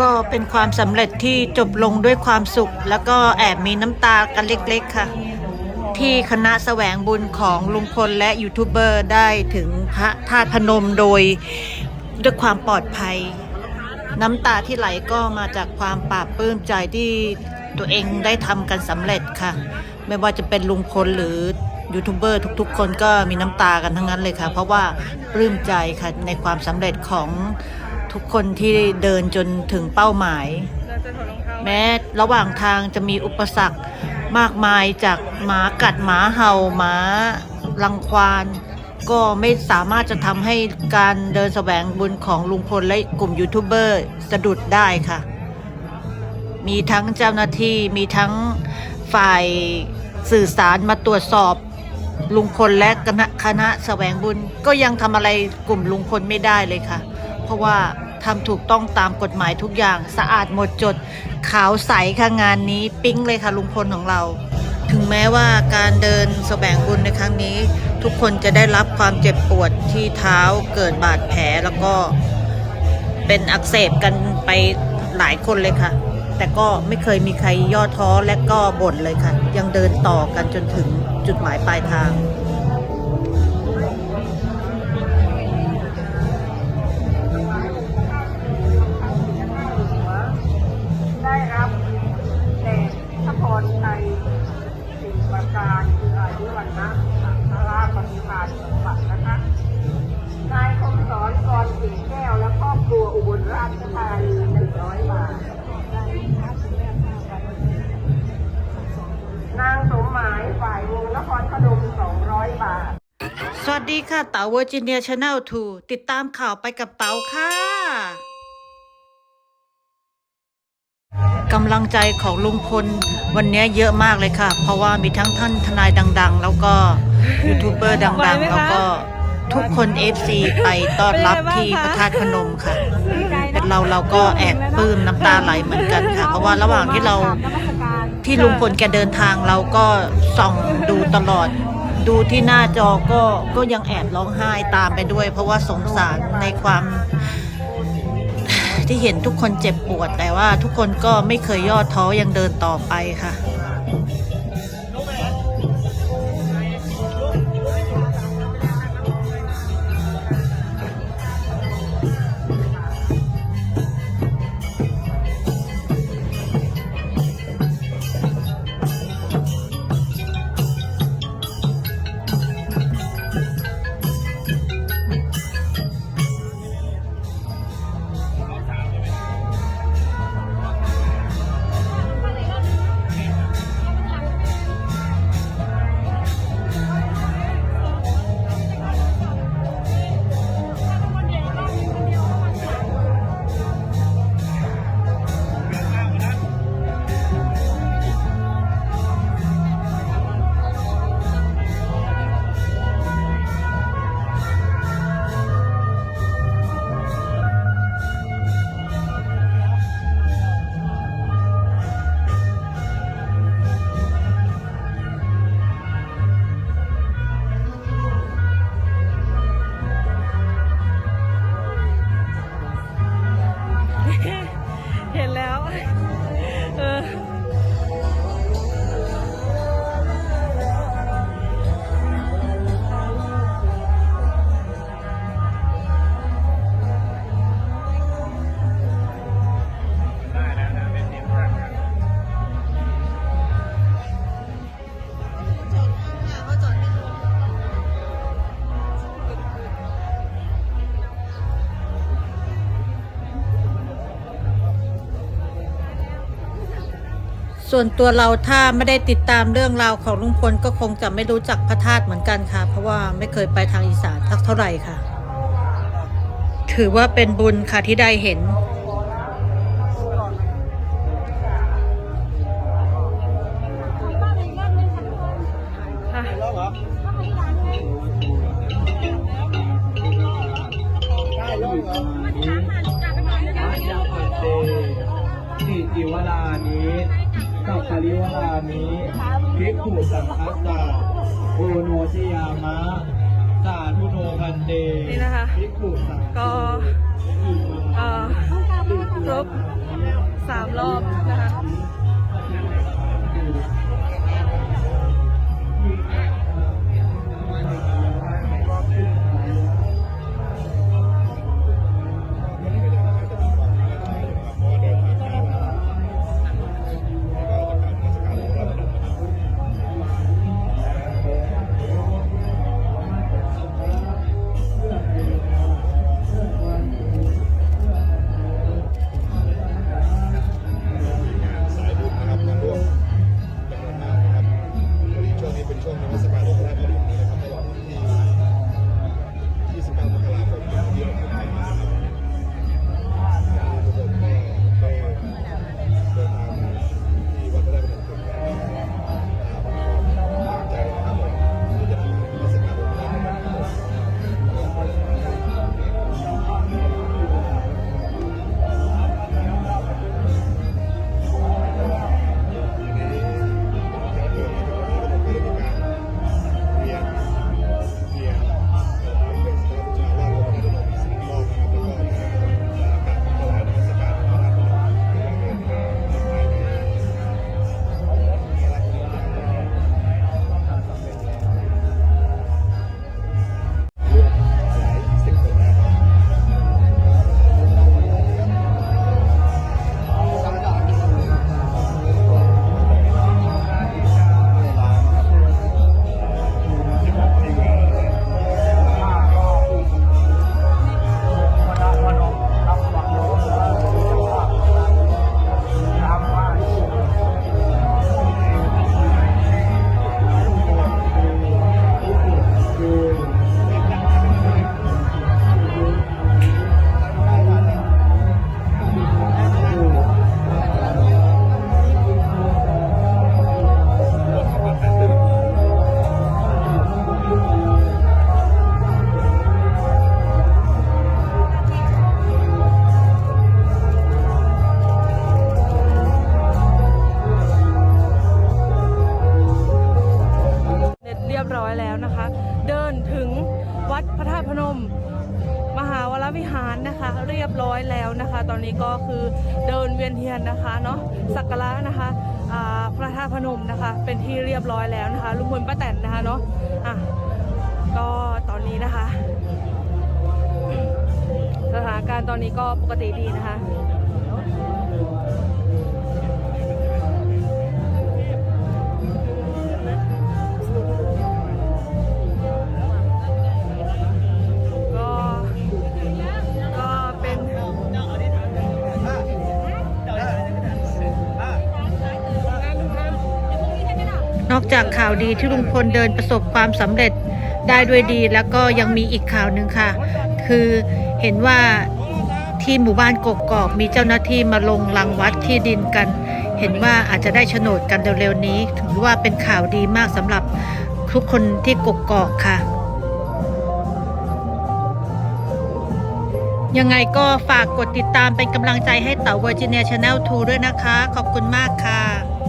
ก็เป็นความสำเร็จที่จบลงด้วยความสุข แล้วก็แอบมีน้ำตากันเล็กๆค่ะ ที่คณะแสวงบุญของลุงพลและยูทูบเบอร์ได้ถึงพระธาตุพนมโดยด้วยความปลอดภัย น้ำตาที่ไหลก็มาจากความปลาบปลื้มใจที่ตัวเองได้ทำกันสำเร็จค่ะ ไม่ว่าจะเป็นลุงพลหรือยูทูบเบอร์ทุกๆ คนก็มีน้ำตากันทั้งนั้นเลยค่ะ เพราะว่าปลื้มใจค่ะในความสำเร็จของ ทุกคนที่เดินจนถึงเป้าหมาย แม้ระหว่างทางจะมีอุปสรรคมากมายจากหมากัดหมาเห่าหมารังควานก็ไม่สามารถจะทำให้การเดินแสวงบุญของลุงพลและกลุ่มยูทูบเบอร์สะดุดได้ค่ะ มีทั้งเจ้าหน้าที่มีทั้งฝ่ายสื่อสารมาตรวจสอบลุงพลและคณะคณะแสวงบุญก็ยังทำอะไรกลุ่มลุงพลไม่ได้เลยค่ะเพ ราะว่าทำถูกต้องตามกฎหมายทุกอย่าง สะอาดหมดจด ขาวใสค่ะงานนี้ปิ๊งเลยค่ะลุงพลของเรา ถึงแม้ว่าการเดินแสวงบุญในครั้งนี้ ทุกคนจะได้รับความเจ็บปวดที่เท้าเกิดบาดแผลแล้วก็เป็นอักเสบกันไปหลายคนเลยค่ะ แต่ก็ไม่เคยมีใครย่อท้อและก็บ่นเลยค่ะ ยังเดินต่อกันจนถึงจุดหมายปลายทาง สวัสดีค่ะเต๋าเวอร์จิเนียชาแนล2ติดตามข่าวไปกับเต๋าค่ะกำลังใจของลุงพลวันนี้เยอะมากเลยค่ะ เพราะว่ามีทั้งท่านทนายดัง ๆ แล้วก็ยูทูบเบอร์ดังไหวไหมๆคะแล้วก็ทุกคน FC ไปต้อนรับที่พระธาตุพนมค่ะแต่เราเราก็แอบปลื้มน้ำตาไหลเหมือนกันค่ะ เพราะว่าระหว่างที่เราที่ลุงพลแกเดินทางเราก็ส่องดูตลอด ดูที่หน้าจอก็ก็ยังแอบร้องไห้ตามไปด้วย เพราะว่าสงสารในความที่เห็นทุกคนเจ็บปวดแต่ว่าทุกคนก็ไม่เคยย่อท้อยังเดินต่อไปค่ะ ส่วนตัวเราถ้าไม่ได้ติดตามเรื่องราวของลุงพลก็คงจะไม่รู้จักพระธาตุเหมือนกันค่ะ เพราะว่าไม่เคยไปทางอีสานทักเท่าไหร่ค่ะ ถือว่าเป็นบุญค่ะที่ได้เห็นค่จิวลานี้ สัพปริวลานี้ภิกขุสังคัสสะโอโนชยามะ สาธุโนพันเตนี่นะคะภิกขุสังก็เอ่อครบสามรอบนะคะ เรียบร้อยแล้วนะคะ เดินถึงวัดพระธาตุพนม มหาวรวิหารนะคะ เรียบร้อยแล้วนะคะ ตอนนี้ก็คือเดินเวียนเทียนนะคะเนาะสักการะนะคะพระธาตุพนมนะคะ เป็นที่เรียบร้อยแล้วนะคะลุงพลป้าแตนนะคะเนาะอะก็ตอนนี้นะคะ สถานการณ์ตอนนี้ก็ปกติดีนะคะ อกจากข่าวดีที่ลุงพลเดินประสบความสำเร็จได้ด้วยดี แล้วก็ยังมีอีกข่าวหนึ่งค่ะ คือเห็นว่าที่หมู่บ้านกกอกมีเจ้าหน้าที่มาลงรังวัดที่ดินกัน เห็นว่าอาจจะได้โฉนดกันเร็วๆนี้ ถือว่าเป็นข่าวดีมากสำหรับทุกคนที่กกอกค่ะ ยังไงก็ฝากกดติดตามเป็นกำลังใจให้เต๋าเวอร์จิเนียชาแนล2ด้วยนะคะ ขอบคุณมากค่ะ